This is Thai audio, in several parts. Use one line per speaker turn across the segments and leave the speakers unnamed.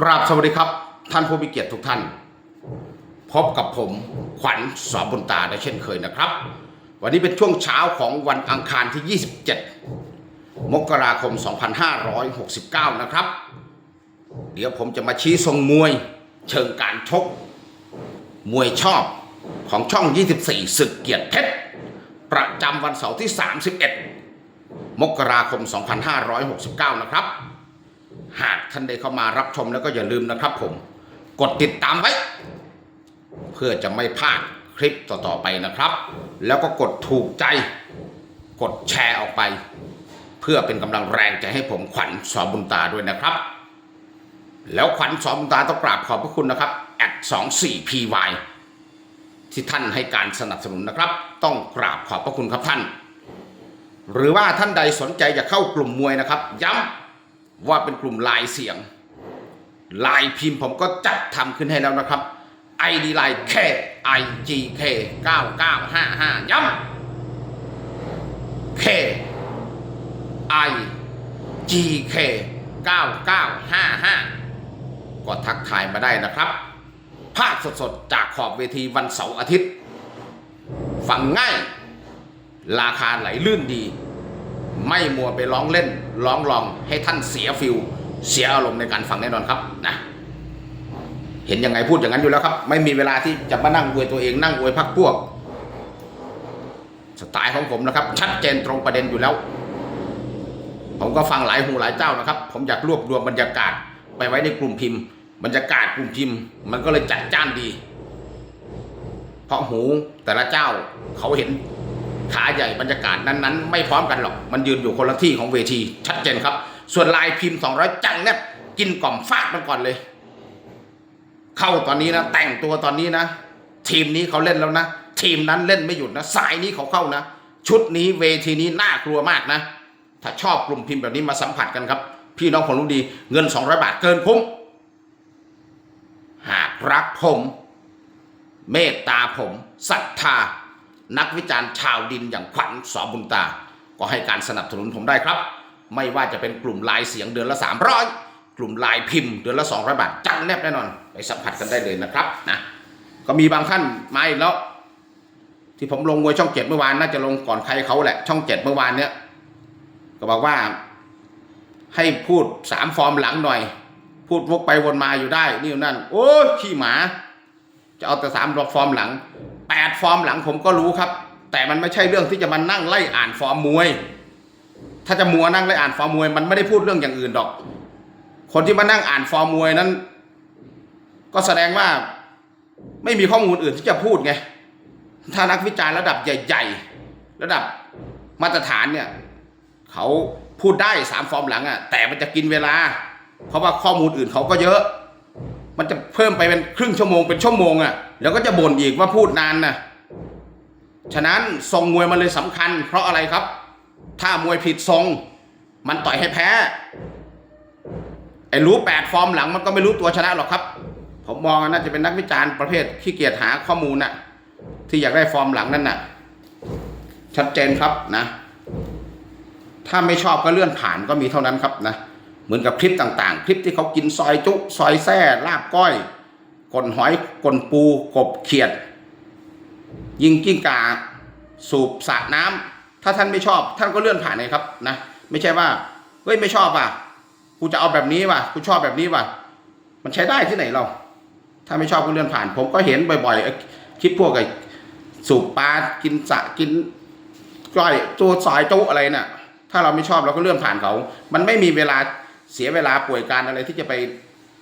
กราบสวัสดีครับ ท่านผู้มีเกียรติทุกท่าน พบกับผมขวัญสอนบุญตาได้เช่นเคยนะครับ วันนี้เป็นช่วงเช้าของวันอังคารที่ 27 มกราคม 2569 นะครับ เดี๋ยวผมจะมาชี้ทรงมวยเชิงการชก มวยชอบของช่อง 24 ศึกเกียรติเพชรประจำวันเสาร์ที่ 31 มกราคม 2569 นะครับ หากท่านได้เข้ามารับชมแล้วก็อย่าลืมนะครับผม กดติดตามไว้ เพื่อจะไม่พลาดคลิปต่อๆไปนะครับ แล้วก็กดถูกใจ กดแชร์ออกไป เพื่อเป็นกำลังแรงใจให้ผมขวัญสอบุญตาด้วยนะครับ แล้วขวัญสอบุญตาต้องกราบขอบพระคุณนะครับ at 2 4 py ที่ท่านให้การสนับสนุนนะครับ ต้องกราบขอบพระคุณครับท่าน หรือว่าท่านใดสนใจจะเข้ากลุ่มมวยนะครับ ย้ำ ว่าเป็นกลุ่มลายเสียง ลายพิมพ์ผมก็จัดทำขึ้นให้แล้วนะครับ ID ไลน์ K I G K 9955 ย้ำ K I G K 9955 ก็ทักทายมาได้นะครับ ภาคสดๆ จากขอบเวทีวันเสาร์อาทิตย์ ฟังง่าย ราคาไหลลื่นดี ไม่มัวไปร้องเล่นร้องลองให้ท่านเสียฟิลเสียอารมณ์ในการฟังแน่นอนครับนะเห็นยังไงพูดอย่างนั้นอยู่แล้วครับ ไม่มีเวลาที่จะมานั่งอวยตัวเองนั่งอวยพักพวก สไตล์ของผมนะครับ ชัดเจนตรงประเด็นอยู่แล้ว ผมก็ฟังหลายหูหลายเจ้านะครับ ผมอยากรวบรวมบรรยากาศไปไว้ในกลุ่มพิมพ์ บรรยากาศกลุ่มพิมพ์ มันก็เลยจัดจ้านดี เพราะหูแต่ละเจ้าเขาเห็น ขาใหญ่บรรยากาศนั้นๆ ไม่พร้อมกันหรอก มันยืนอยู่คนละที่ของเวที ชัดเจนครับ ส่วนลายพิมพ์ 200 จังเนี่ยกินกล่อมฟาดมันก่อนเลย เข้าตอนนี้นะ แต่งตัวตอนนี้นะ ทีมนี้เขาเล่นแล้วนะ ทีมนั้นเล่นไม่หยุดนะ สายนี้เขาเข้านะ ชุดนี้เวทีนี้น่ากลัวมากนะ ถ้าชอบกลุ่มพิมพ์แบบนี้มาสัมผัสกันครับ พี่น้องคนรู้ดี เงิน 200 บาทเกินคุ้มหากรักผม เมตตาผมศรัทธา นักวิจารณ์ชาวดินอย่างขวัญสอบุญตา ก็ให้การสนับสนุนผมได้ครับ ไม่ว่าจะเป็นกลุ่มลายเสียงเดือนละ 300 กลุ่มลายพิมพ์เดือนละ 200 บาทจังแนบแน่นอนไปสัมผัสกันได้เลยนะครับนะก็มีบางท่านมาอีกแล้ว ที่ผมลงมวยช่องเจ็ดเมื่อวานน่าจะลงก่อนใครเขาแหละ ช่องเจ็ดเมื่อวานเนี้ยก็บอกว่า ให้พูดสามฟอร์มหลังหน่อย พูดวกไปวนมาอยู่ได้ นี่นั่น โอ้ขี้หมา จะเอาแต่สามฟอร์มหลัง แปดฟอร์มหลังผมก็รู้ครับ แต่มันไม่ใช่เรื่องที่จะมานั่งไล่อ่านฟอร์มมวย ถ้าจะมัวนั่งไล่อ่านฟอร์มมวย มันไม่ได้พูดเรื่องอย่างอื่นดอก คนที่มานั่งอ่านฟอร์มมวยนั้น ก็แสดงว่าไม่มีข้อมูลอื่นที่จะพูดไงถ้านักวิจารณ์ระดับใหญ่ ๆ ระดับมาตรฐานเนี่ยเขาพูดได้สามฟอร์มหลังอะ่ะแต่มันจะกินเวลา เพราะว่าข้อมูลอื่นเขาก็เยอะ มันจะเพิ่มไปเป็นครึ่งชั่วโมงเป็นชั่วโมงอะ่ะแล้วก็จะบ่นอีกว่าพูดนานนะฉะนั้นทรงมวยมันเลยสำคัญ เพราะอะไรครับ ถ้ามวยผิดทรง มันต่อยให้แพ้ไอ้รู้แปดฟอร์มหลังมันก็ไม่รู้ตัวชนะหรอกครับ ผมมองว่าน่าจะเป็นนักวิจารณ์ประเภทขี้เกียจหาข้อมูลน่ะ ที่อยากได้ฟอร์มหลังนั่นน่ะ ชัดเจนครับนะ ถ้าไม่ชอบก็เลื่อนผ่านก็มีเท่านั้นครับนะ เหมือนกับคลิปต่างๆ คลิปที่เขากินซอยจุ ซอยแซ่ลาบก้อยกลนหอยกลนปูกบเขียด ยิงกิ้งกาสูบสระน้ำถ้าท่านไม่ชอบ ท่านก็เลื่อนผ่านเลยครับนะไม่ใช่ว่าเฮ้ยไม่ชอบอะกูจะเอาแบบนี้ว่ะกูชอบแบบนี้ว่ะ มันใช้ได้ที่ไหนเรา ถ้าไม่ชอบก็เลื่อนผ่าน ผมก็เห็นบ่อยๆคลิปพวกไอ้สูบปลากินสะกินก้อยตัวซอยจุอะไรน่ะ ถ้าเราไม่ชอบเราก็เลื่อนผ่านเขา มันไม่มีเวลา เสียเวลาป่วยการอะไรที่จะไป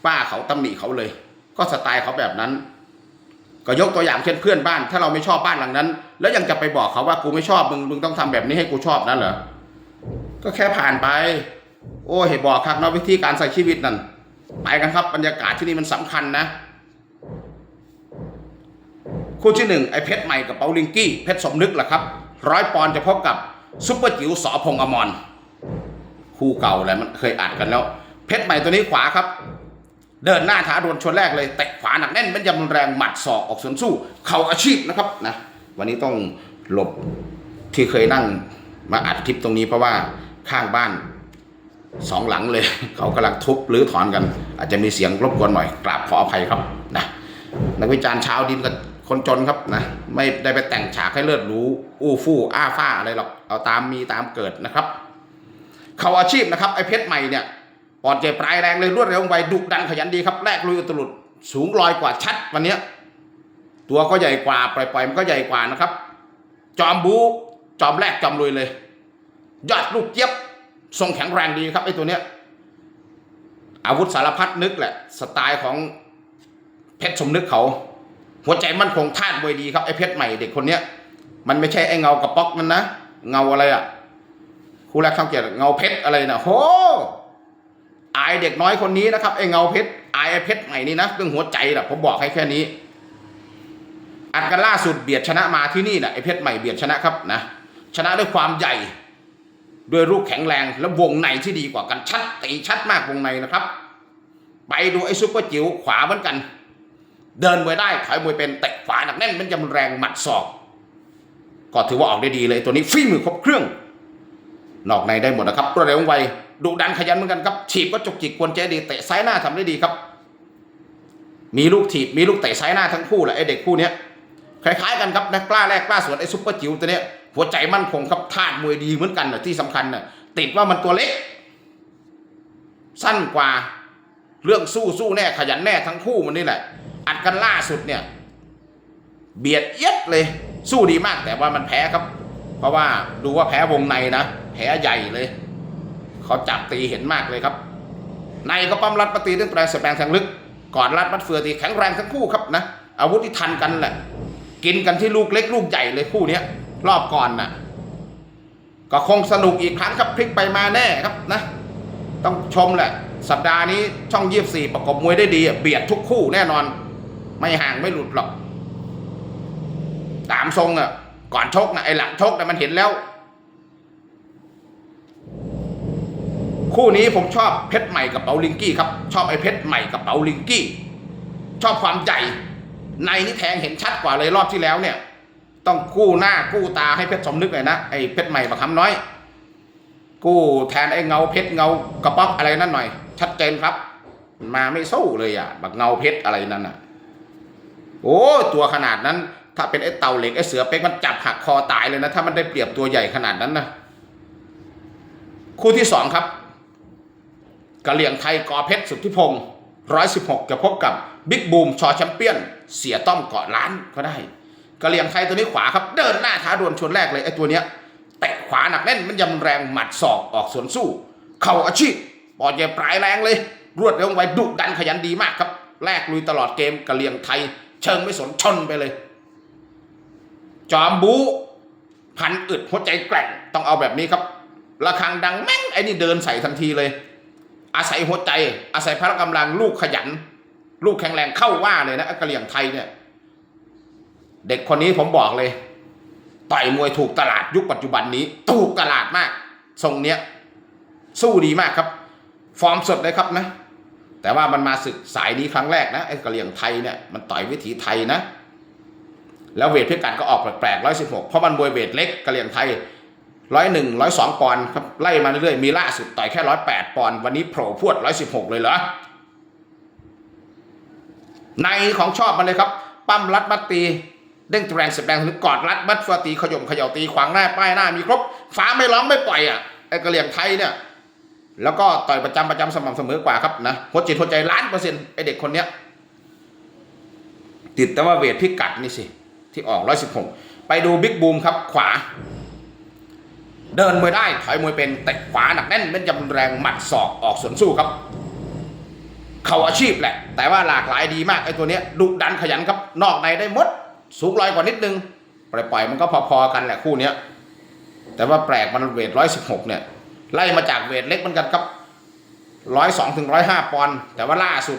ป้าเขาตำหนิเขาเลย ก็สไตล์เขาแบบนั้น ก็ยกตัวอย่างเช่นเพื่อนบ้าน ถ้าเราไม่ชอบบ้านหลังนั้น แล้วยังจะไปบอกเขาว่ากูไม่ชอบมึงมึงต้องทำแบบนี้ให้กูชอบนั่นเหรอก็แค่ผ่านไป โอ้เห็นบอกครับนาะวิธีการใส่ชีวิตนั่นไปกันครับบรรยากาศที่นี่มันสำคัญนะคู่ที่หนึ่งไอ้เพชรใหม่กับเปาลิงกี้เพชรสมนึกแหละครับร้อยปอนจะพบกับซุปเปอร์จิ๋วสอพงอมร คู่เก่าแหละมันเคยอัดกันแล้ว เพชรใหม่ตัวนี้ขวาครับ เดินหน้าท้าดวลชนแรกเลยเตะขวาหนักแน่นเป็นยำรุนแรงหมัดศอกออกสวนสู้ เข่าอาชีพนะครับนะวันนี้ต้องหลบที่เคยนั่งมาอัดคลิปตรงนี้เพราะว่าข้างบ้านสองหลังเลย เขากำลังทุบหรือถอนกัน อาจจะมีเสียงรบกวนหน่อยกราบขออภัยครับนะนักวิจารณ์ชาวดินกับคนจนครับนะไม่ได้ไปแต่งฉากให้เลือดรู้อู้ฟู่อ้าฟ้าอะไรหรอกเอาตามมีตามเกิดนะครับ เขาอาชีพนะครับไอ้เพชรใหม่เนี่ยปอดเจ็บปลายแรงเลยรวดเร็วไวดุดันขยันดีครับแลกลุยอุตลุดสูงลอยกว่าชัดวันเนี้ยตัวก็ใหญ่กว่าปล่อยๆมันก็ใหญ่กว่านะครับ จอมบูจอมแรกจอมลุยเลย ยอดลูกเจี๊ยบทรงแข็งแรงดีครับไอ้ตัวเนี้ยอาวุธสารพัดนึกแหละ สไตล์ของเพชรสมนึกเขา หัวใจมั่นคงท่านมวยดีครับไอ้เพชรใหม่เด็กคนเนี้ยมันไม่ใช่ไอ้เงากระป๊อกมันนะเงาอะไรอะ ครูแรกข้างเกียรติเงาเพชรอะไรนะโหอายเด็กน้อยคนนี้นะครับไอ้เงาเพชรอายไอ้เพชรใหม่นี่นะเรื่องหัวใจนะผมบอกให้แค่นี้ อัดกันล่าสุดเบียดชนะมาที่นี่นะไอ้เพชรใหม่เบียดชนะครับนะชนะด้วยความใหญ่ด้วยรูปแข็งแรงและวงในที่ดีกว่ากันชัดตีชัดมากวงในนะครับ ไปดูไอ้ซุปเปอร์จิ๋วขวาเหมือนกัน เดินมวยได้ถอยมวยเป็นเตะขวาหนักแน่นมันจะแรงหมัดศอก ก็ถือว่าออกได้ดีเลยตัวนี้ฝีมือครบเครื่อง นอกในได้หมดนะครับรวดเร็วไวดุดันขยันเหมือนกันครับฉีบก็จกจิกกวนเจดีเตะซ้ายหน้าทำได้ดีครับ มีลูกถีบมีลูกเตะซ้ายหน้าทั้งคู่แหละไอเด็กคู่เนี้ยคล้ายๆกันครับนะกล้าแรกกล้าสวนไอซุปเปอร์จิ๋วตัวเนี้ยหัวใจมั่นคงครับธาตุมวยดีเหมือนกันนะที่สำคัญนะติดว่ามันตัวเล็ก สั้นกว่าเรื่องสู้สู้แน่ขยันแน่ทั้งคู่มันนี่แหละ อัดกันล่าสุดเนี่ย เบียดเอียดเลย สู้ดีมากแต่ว่ามันแพ้ครับ เพราะว่าดูว่าแพ้วงในนะแพ้ใหญ่เลยเขาจับตีเห็นมากเลยครับ ในก็ปั้มรัดมาตีเรื่องแปลงสแปลงทางลึก ก่อนรัดมัดเฟือตีแข็งแรงทั้งคู่ครับนะอาวุธที่ทันกันแหละ กินกันที่ลูกเล็กลูกใหญ่เลยคู่เนี้ย รอบก่อนน่ะ ก็คงสนุกอีกครั้งครับพลิกไปมาแน่ครับนะ ต้องชมแหละ สัปดาห์นี้ช่องยีบสี่ประกบมวยได้ดีเบียดทุกคู่แน่นอน ไม่ห่างไม่หลุดหรอก ตามทรงอะ ก่อนชกนะไอ้หลังชกนะมันเห็นแล้ว คู่นี้ผมชอบเพชรใหม่กับเปาลิงกี้ครับ ชอบไอ้เพชรใหม่กับเปาลิงกี้ ชอบความใหญ่ในนี่แทงเห็นชัดกว่าเลยรอบที่แล้วเนี่ย ต้องกู้หน้ากู้ตาให้เพชรสมนึกหน่อยนะไอ้เพชรใหม่ประคำน้อย กู้แทนไอ้เงาเพชรเงากระป๊อกอะไรนั่นหน่อย ชัดเจนครับ มาไม่สู้เลยอะแบักเงาเพชรอะไรนั่นอะโอ้ตัวขนาดนั้น ถ้าเป็นไอ้เต่าเหล็กไอ้เสือเป๊กมันจับหักคอตายเลยนะ ถ้ามันได้เปรียบตัวใหญ่ขนาดนั้นนะคู่ที่สองครับกะเหลี่ยงไทยกอเพชรสุทธิพงศ์ร้อยสิบหกจะพบกับบิ๊กบูมชอแชมเปี้ยน เสียต้อมเกาะล้านก็ได้กะเหลี่ยงไทยตัวนี้ขวาครับ เดินหน้าท้าดวลชนแรกเลยไอ้ตัวเนี้ยเตะขวาหนักแน่นมันยำแรงหมัดศอกออกสวนสู้ เข่าอาชีพปอดใหญ่ปลายแรงเลย รวดเร็วไวดุดันขยันดีมากครับแลกลุยตลอดเกมกะเหลี่ยงไทย เชิงไม่สนชนไปเลย จอมบูพันอึดหัวใจแกร่งต้องเอาแบบนี้ครับระฆังดังแม่งไอ้นี่เดินใส่ทันทีเลย อาศัยหัวใจ อาศัยพละกำลังลูกขยัน ลูกแข็งแรงเข้าว่าเลยนะไอ้กะเหลี่ยงไทยเนี่ยเด็กคนนี้ผมบอกเลย ต่อยมวยถูกตลาดยุคปัจจุบันนี้ถูกตลาดมาก ทรงเนี้ย สู้ดีมากครับ ฟอร์มสดเลยครับนะ แต่ว่ามันมาศึกสายนี้ครั้งแรกนะไอ้กะเหลี่ยงไทยเนี่ยมันต่อยวิถีไทยนะ แล้วเวทพิกัดก็ออกแปลกๆร้อยสิบหกเพราะมันมวยเวทเล็กกะเหลี่ยงไทยร้อยหนึ่งร้อยสองปอนด์ครับไล่มาเรื่อยๆมีล่าสุดต่อยแค่ร้อยแปดปอนด์วันนี้โผล่พวดร้อยสิบหกเลยเหรอในของชอบมันเลยครับ ปั้มรัดมัดตีเด้งแรงเสียบแรงถึงกอดรัดมัดฟาตีขยมขย่าตีขวางหน้าป้ายหน้ามีครบฟ้าไม่ร้องไม่ปล่อยอะไอ้กะเหลี่ยงไทยเนี่ยแล้วก็ต่อยประจำประจำสม่ำเสมอกว่าครับนะหัวจิตหัวใจล้านเปอร์เซ็นต์ไอเด็กคนเนี้ยติดแต่ว่าเวทพิกัดนี่สิ ที่ออกร้อยสิบหกไปดูบิ๊กบูมครับขวา เดินมวยได้ถอยมวยเป็นเตะขวาหนักแน่นเป็นจำแรงหมัดศอกออกสวนสู้ครับ เขาอาชีพแหละ แต่ว่าหลากหลายดีมากไอ้ตัวเนี้ยดุดันขยันครับ นอกในได้หมด สูงลอยกว่านิดนึงปล่อยๆมันก็พอๆกันแหละคู่เนี้ยแต่ว่าแปลกมันเวทร้อยสิบหกเนี่ย ไล่มาจากเวทเล็กเหมือนกันครับร้อยสองถึงร้อยห้าปอนด์แต่ว่าล่าสุด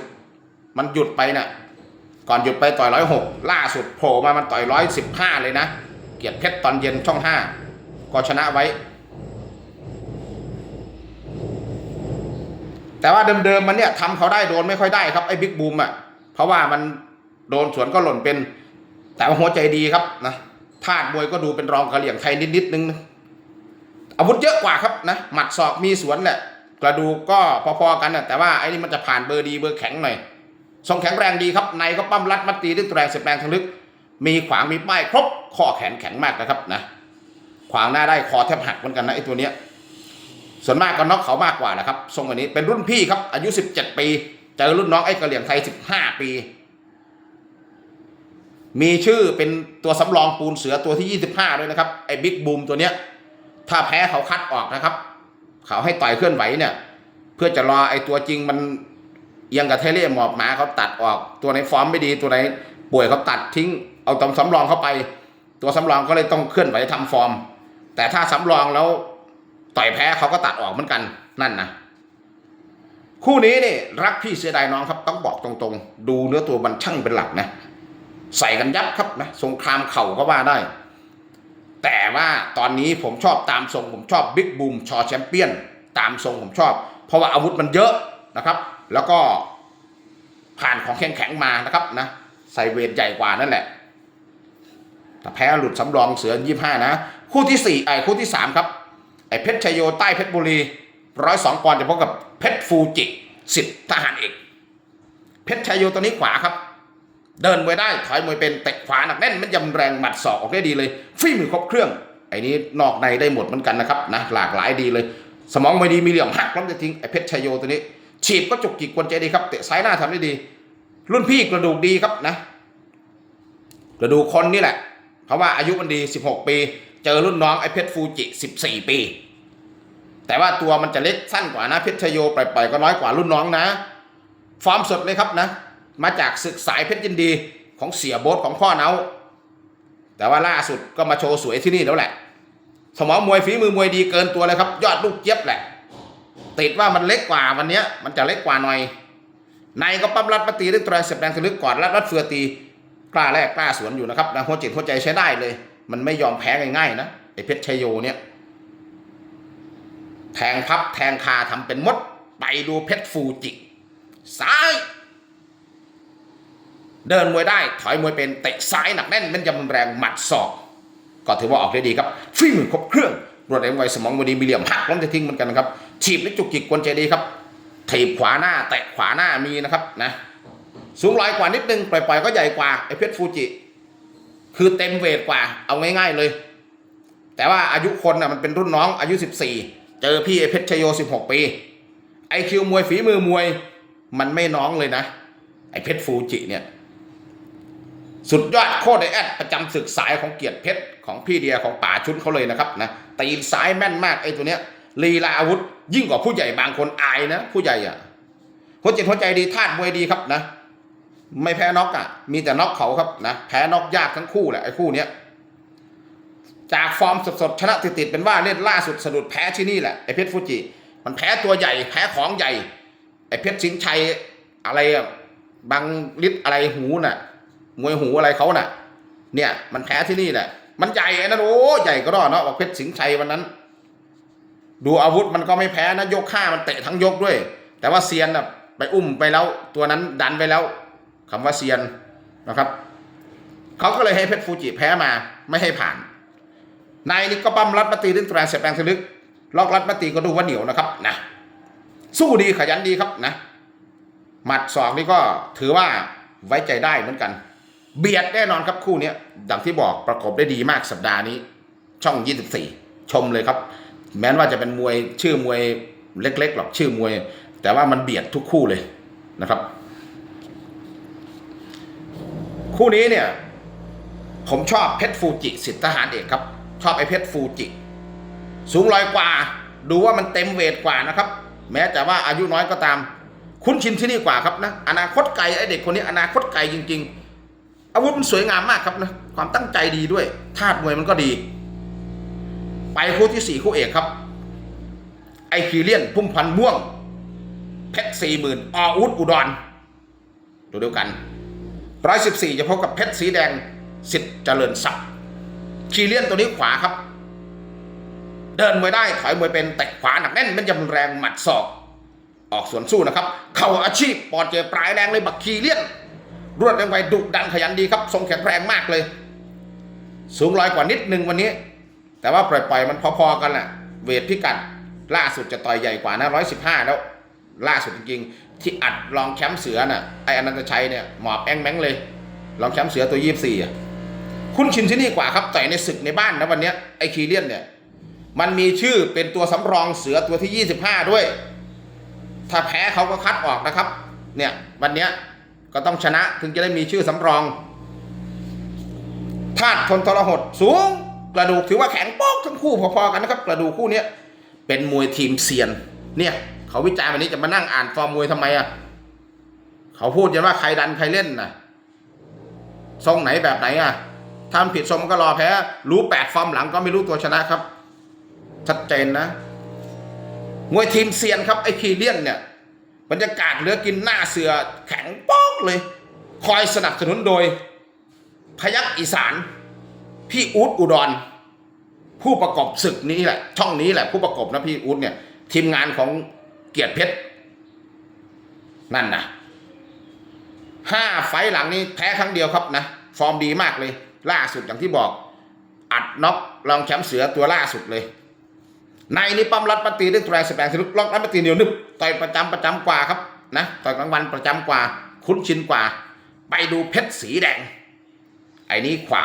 มันหยุดไปน่ะ ก่อนหยุดไปต่อยร้อยหกล่าสุดโผล่มามันต่อยร้อยสิบห้าเลยนะ เกียรติเพชรตอนเย็นช่องห้าก็ชนะไว้ แต่ว่าเดิมๆมันเนี่ยทำเขาได้โดนไม่ค่อยได้ครับไอ้บิ๊กบูมอะเพราะว่ามันโดนสวนก็หล่นเป็น แต่ว่าหัวใจดีครับนะธาตุมวยก็ดูเป็นรองกระเหลี่ยงไทยนิดๆนึงนะอาวุธเยอะกว่าครับนะหมัดศอกมีสวนแหละกระดูกก็พอๆกันนะแต่ว่าไอ้นี่มันจะผ่านเบอร์ดีเบอร์แข็งหน่อย ทรงแข็งแรงดีครับ ในก็ปั้มรัดมัดตีด้วยแรงเสียบแรงทางลึก มีขวางมีป้ายครบข้อแขนแข็งมากนะครับนะ ขวางหน้าได้คอแทบหักเหมือนกันนะไอ้ตัวเนี้ย ส่วนมากก็น็อกเขามากกว่านะครับ ทรงอันนี้เป็นรุ่นพี่ครับ อายุ 17 ปีเจอรุ่นน้องไอ้กระเหลี่ยงไทย 15 ปี มีชื่อเป็นตัวสำรองปูนเสือตัวที่ 25 ด้วยนะครับไอ้บิ๊กบูมตัวเนี้ย ถ้าแพ้เขาคัดออกนะครับ เขาให้ต่อยเคลื่อนไหวเนี่ย เพื่อจะรอไอ้ตัวจริงมัน ยังกับเทเล่หมอบหมาเขาตัดออกตัวไหนฟอร์มไม่ดีตัวไหนป่วยเขาตัดทิ้ง เอาตอมสำรองเข้าไป ตัวสำรองก็เลยต้องเคลื่อนไหวทำฟอร์ม แต่ถ้าสำรองแล้วต่อยแพ้เขาก็ตัดออกเหมือนกันนั่นนะคู่นี้นี่รักพี่เสียดายน้องครับ ต้องบอกตรงๆ ดูเนื้อตัวมันช่างเป็นหลักนะ ใส่กันยับครับนะสงครามเข่าก็ว่าได้ แต่ว่าตอนนี้ผมชอบตามทรงผมชอบบิ๊กบูมชอแชมเปี้ยน ตามทรงผมชอบ เพราะว่าอาวุธมันเยอะนะครับ แล้วก็ผ่านของแข็งๆมานะครับนะใส่เวทใหญ่กว่านั่นแหละแต่แพ้หลุดสำรองเสือยี่ห้านะ คู่ที่สี่ไอ้คู่ที่สามครับไอ้เพชรชยโยใต้เพชรบุรีร้อยสองปอนด์จะพบกับเพชรฟูจิสิทธิทหารเอกเพชรชยโยตัวนี้ขวาครับ เดินมวยได้ถอยมวยเป็นเตะขวาหนักแน่นมันยำแรงหมัดศอกออกได้ดีเลยฝีมือครบเครื่องไอ้นี้นอกในได้หมดเหมือนกันนะครับนะหลากหลายดีเลย สมองไม่ดีมีเหลี่ยมหักล้มจะทิ้งไอ้เพชรชยโยตัวนี้ ฉีดก็จุกจิกกวนใจดีครับเตะซ้ายหน้าทำได้ดี รุ่นพี่กระดูกดีครับนะ กระดูกคนนี่แหละเพราะว่าอายุมันดี 16 ปี เจอรุ่นน้องไอเพชรฟูจิ 14 ปี แต่ว่าตัวมันจะเล็กสั้นกว่านะเพชรชโยปล่อยๆก็น้อยกว่ารุ่นน้องนะ ฟอร์มสดเลยครับนะ มาจากศึกสายเพชรยินดีของเสียโบ๊ทของพ่อเนาแต่ว่าล่าสุดก็มาโชว์สวยที่นี่แล้วแหละ สมองมวยฝีมือมวยดีเกินตัวเลยครับ ยอดลูกเจี๊ยบแหละ ติดว่ามันเล็กกว่าวันนี้มันจะเล็กกว่าหน่อย ในก็ปั๊มรัดมาตีด้วยตรายเสียบแรงทะลึกก่อนรัดรัดเฟือตีกล้าแรกกล้าสวนอยู่นะครับนะหัวจิตหัวใจใช้ได้เลย มันไม่ยอมแพ้ง่ายๆนะไอ้เพชรชัยโยเนี่ยแทงพับแทงคาทำเป็นมด ไปดูเพชรฟูจิซ้าย เดินมวยได้ถอยมวยเป็นเตะซ้ายหนักแน่นม่นยำรุนแรงหมัดศอก ก็ถือว่าออกได้ดีครับฝีมือครบเครื่องรวดเร็วไวสมองบดีมีเหลี่ยมหักล้มจะทิ้งเหมือนกันนะครับ ฉีบและจุกจิกกวนใจดีครับถีบขวาหน้าแตะขวาหน้ามีนะครับนะสูงลอยกว่านิดนึงปล่อยๆก็ใหญ่กว่าไอ้เพชรฟูจิ คือเต็มเวทกว่า เอาง่ายๆเลย แต่ว่าอายุคนน่ะมันเป็นรุ่นน้องอายุ 14 เจอพี่ไอเพชรชโย 16 ปีไอคิวมวยฝีมือมวย มันไม่น้องเลยนะ ไอ้เพชรฟูจิเนี่ย สุดยอดโคตรไอแอดประจำศึกสายของเกียรติเพชรของพี่เดียของป่าชุนเขาเลยนะครับนะตีนซ้ายแม่นมากไอ้ตัวเนี้ยลีลาอาวุธ ยิ่งกว่าผู้ใหญ่บางคนอายนะ ผู้ใหญ่อะหัวจิตหัวใจดีธาตุมวยดีครับนะ ไม่แพ้น็อกอะ มีแต่น็อกเขาครับนะแพ้น็อกยากทั้งคู่แหละไอ้คู่เนี้ยจากฟอร์มสดๆชนะติดๆเป็นว่าเล่นล่าสุดสะดุดแพ้ที่นี่แหละไอ้เพชรฟูจิมันแพ้ตัวใหญ่ แพ้ของใหญ่ไอ้เพชรสินชัยอะไรอะบางลิตอะไรหูน่ะ มวยหูอะไรเขาน่ะ เนี่ย มันแพ้ที่นี่แหละมันใหญ่นั่นโอ้ใหญ่ก็รอดเนาะบอกเพชรสิงชัยวันนั้น ดูอาวุธมันก็ไม่แพ้นะยกห้ามันเตะทั้งยกด้วย แต่ว่าเซียนน่ะไปอุ้มไปแล้วตัวนั้นดันไปแล้วคำว่าเซียนนะครับเขาก็เลยให้เพชรฟูจิแพ้มาไม่ให้ผ่านนายนี่ก็ปั้มรัดมาตีด้วยแรงเสียบแรงทะลึกลอกรัดมาตีก็ดูว่าเหนียวนะครับนะสู้ดีขยันดีครับนะหมัดศอกนี่ก็ถือว่าไว้ใจได้เหมือนกัน เบียดแน่นอนครับคู่นี้ยอย่างที่บอกประกบได้ดีมากสัปดาห์นี้ ช่อง 24 ชมเลยครับ แม้ว่าจะเป็นมวยชื่อมวยเล็กๆหรอกชื่อมวย แต่ว่ามันเบียดทุกคู่เลยนะครับ คู่นี้เนี่ย ผมชอบเพชรฟูจิสิทธิทหารเอกครับ ชอบไอ้เพชรฟูจิ สูงลอยกว่า ดูว่ามันเต็มเวทกว่านะครับ แม้แต่ว่าอายุน้อยก็ตาม คุ้นชินที่นี่กว่าครับนะอนาคตไกลไอ้เด็กคนนี้อนาคตไกลจริง ๆ อาวุธมันสวยงามมากครับนะความตั้งใจดีด้วยธาตุมวยมันก็ดี ไปคู่ที่สี่คู่เอกครับ ไอคีเลียน พุ่มพันธ์ม่วง เพชรสี่หมื่นออุดอุดรดูเดียวกันร้อยสิบสี่จะพบกับเพชรสีแดงสิทธิ์เจริญศักดิ์คีเลียนตัวนี้ขวาครับ เดินมวยได้ถอยมวยเป็นแต่ขวาหนักแน่นมันยำแรงหมัดศอก ออกสวนสู้นะครับ เข่าอาชีพปอดเจปลายแรงเลยบักคีเลียน รวดเร็วไวดุดันขยันดีครับ ทรงแข็งแรงมากเลย สูงร้อยกว่านิดนึงวันนี้ แต่ว่าปล่อยๆมันพอๆกันแหละเวทพิกัด ล่าสุดจะต่อยใหญ่กว่านะร้อยสิบห้าแล้ว ล่าสุดจริงๆที่อัดรองแชมป์เสือน่ะไออนันตชัยเนี่ยหมอบแองแมงเลยรองแชมป์เสือตัวยี่สี่อะคุณชินที่นี่กว่าครับต่อยในศึกในบ้านนะวันนี้ไอคีเลียนเนี่ยมันมีชื่อเป็นตัวสำรองเสือตัวที่ 25 ด้วย ถ้าแพ้เขาก็คัดออกนะครับ เนี่ยวันนี้ก็ต้องชนะถึงจะได้มีชื่อสำรองธาตุทนทรหดสูง กระดูกถือว่าแข็งโป๊กทั้งคู่พอๆกันนะครับ กระดูกคู่นี้เป็นมวยทีมเซียน เนี่ย เขาวิจารณ์วันนี้จะมานั่งอ่านฟอร์มมวยทำไมอะเขาพูดกันว่าใครดันใครเล่นนะทรงไหนแบบไหนอะทำผิดทรงก็รอแพ้ รู้แปดฟอร์มหลังก็ไม่รู้ตัวชนะครับ ชัดเจนนะมวยทีมเซียนครับไอ้คีเลียนเนี่ยบรรยากาศเหลือกินหน้าเสือแข็งโป๊กเลย คอยสนับสนุนโดย พยักอีสาน พี่อู๊ดอุดร ผู้ประกอบศึกนี้แหละ ช่องนี้แหละ ผู้ประกอบนะพี่อู๊ดเนี่ย ทีมงานของเกียรติเพชรนั่นนะห้าไฟหลังนี้แพ้ครั้งเดียวครับนะ ฟอร์มดีมากเลย ล่าสุดอย่างที่บอก อัดน็อกรองแชมป์เสือตัวล่าสุดเลย ในนี้ปั๊มรัดปตีด้วยแตรสแปงสลุกล็อกรัดปตีเหนียวนึบต่อยประจำประจำกว่าครับนะต่อยกลางวันประจำกว่า คุ้นชินกว่า ไปดูเพชรสีแดง ไอ้นี้ขวา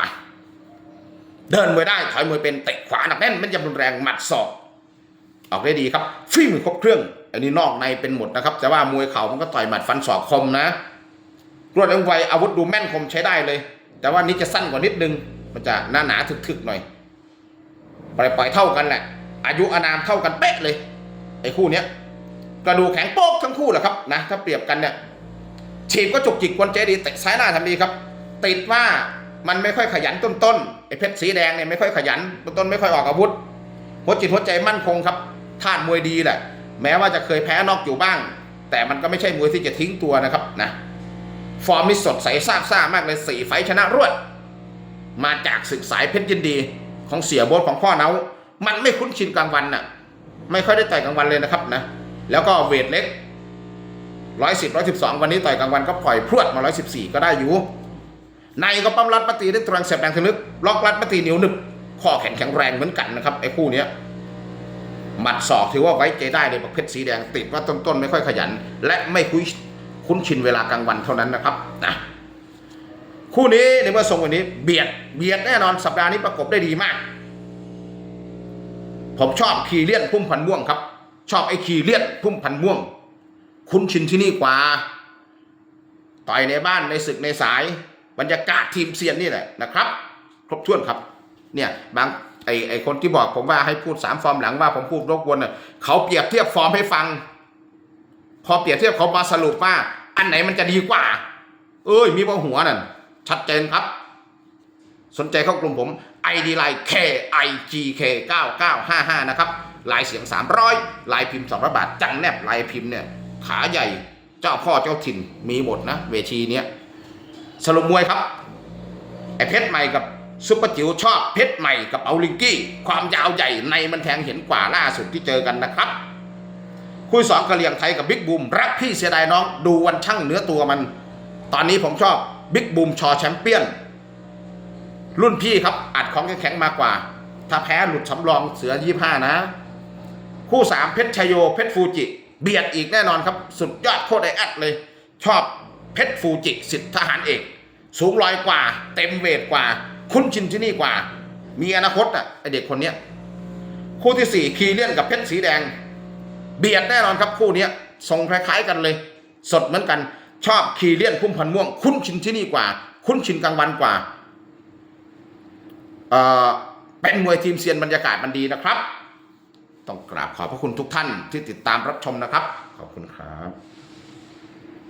เดินมวยได้ถอยมวยเป็นเตะขวาหนักแน่นแมันยำรุนแรงหมัดศอกออกได้ดีครับฝีมือครบเครื่อง อันนี้นอกในเป็นหมดนะครับ แต่ว่ามวยเข่ามันก็ต่อยหมัดฟันศอกคมนะรวดเร็วไวอาวุธดูแม่นคมใช้ได้เลย แต่ว่านี้จะสั้นกว่านิดนึง มันจะหนาหนาๆถึกๆหน่อยปล่อยปล่อยๆเท่ากันแหละ อายุอานามเท่ากันเป๊ะเลยไอ้คู่เนี้ยกระดูกแข็งโป๊กทั้งคู่แหละครับนะถ้าเปรียบกันเนี่ยฉีบก็จุกจิกกวนเจดีเตะซ้ายหน้าทำดีครับ ติดว่ามันไม่ค่อยขยันต้นๆ ไอ้เพชรสีแดงเนี่ยไม่ค่อยขยันต้นไม่ค่อยออกอาวุธหัวจิตหัวใจมั่นคงครับธาตุมวยดีแหละ แม้ว่าจะเคยแพ้นอกอยู่บ้าง แต่มันก็ไม่ใช่มวยที่จะทิ้งตัวนะครับนะฟอร์มนี่สดใสซาบซ่ามากเลยสี่ไฟชนะรวด มาจากศึกสายเพชรยินดีของเสียโบทของพ่อเนามันไม่คุ้นชินกลางวันน่ะ ไม่ค่อยได้ต่อยกลางวันเลยนะครับนะ แล้วก็เวทเล็กร้อยสิบร้อยสิบสองวันนี้ต่อยกลางวันก็ปล่อยพรวดมาร้อยสิบสี่ก็ได้อยู่ ในก็ปั๊มรัดปฏิได้ตรังเสียบแรงทะลึกล็อกรัดปฏิเหนียวหนึบข้อแข็งแข็งแรงเหมือนกันนะครับไอ้คู่เนี้ยหมัดศอกถือว่าไว้ใจได้เลยบอกเพชรสีแดงติดว่าต้นๆไม่ค่อยขยัน และไม่คุ้นคุ้นชินเวลากลางวันเท่านั้นนะครับนะคู่นี้ในเมื่อทรงวันนี้เบียดเบียดแน่นอนสัปดาห์นี้ประกบได้ดีมาก ผมชอบคีเลียนพุ่มพันม่วงครับ ชอบไอ้คีเลียนพุ่มพันม่วง คุ้นชินที่นี่กว่า ต่อยในบ้านในศึกในสาย บรรยากาศทีมเซียนนี่แหละนะครับ ครบถ้วนครับ เนี่ยบางไอไอคนที่บอกผมว่าให้พูดสามฟอร์มหลังว่าผมพูดรบกวนน่ะเขาเปรียบเทียบฟอร์มให้ฟัง พอเปรียบเทียบเขามาสรุปว่า อันไหนมันจะดีกว่า เอ้ย มีบนหัวนั่นชัดเจนครับ สนใจเข้ากลุ่มผม ID ไลน์ K I G K 9955 นะครับลายเสียง 300 ลายพิมพ์200บาท จังแนบลายพิมพ์เนี่ย ขาใหญ่ เจ้าพ่อเจ้าถิ่นมีหมดนะ เวทีเนี้ย สรุปมวยครับไอเพชรใหม่กับซุปเปอร์จิ๋วชอบเพชรใหม่กับเอาลิงกี้ ความยาวใหญ่ในมันแทงเห็นกว่าล่าสุดที่เจอกันนะครับคุยสองกะเหลี่ยงไทยกับบิ๊กบูมรักพี่เสียดายน้องดูวันช่างเนื้อตัวมัน ตอนนี้ผมชอบบิ๊กบูมชอแชมเปี้ยน รุ่นพี่ครับอัดของแข็งมากกว่า ถ้าแพ้หลุดสำรองเสือยี่ห้านะ คู่สามเพชรชโยเพชรฟูจิ เบียดอีกแน่นอนครับ สุดยอดโคตรไอแอดเลย ชอบ เพชรฟูจิสิทธิทหารเอก สูงลอยกว่า เต็มเวทกว่า คุ้นชินที่นี่กว่า มีอนาคตอะไอเด็กคนเนี้ยคู่ที่สี่คีเลียนกับเพชรสีแดง เบียดแน่นอนครับคู่เนี้ยทรงคล้ายๆกันเลย สดเหมือนกัน ชอบคีเลียนพุ่มพันม่วง คุ้นชินที่นี่กว่า คุ้นชินกลางวันกว่าเอ่อเป็นมวยทีมเซียนบรรยากาศมันดีนะครับ ต้องกราบขอบพระคุณทุกท่านที่ติดตามรับชมนะครับ ขอบคุณครับ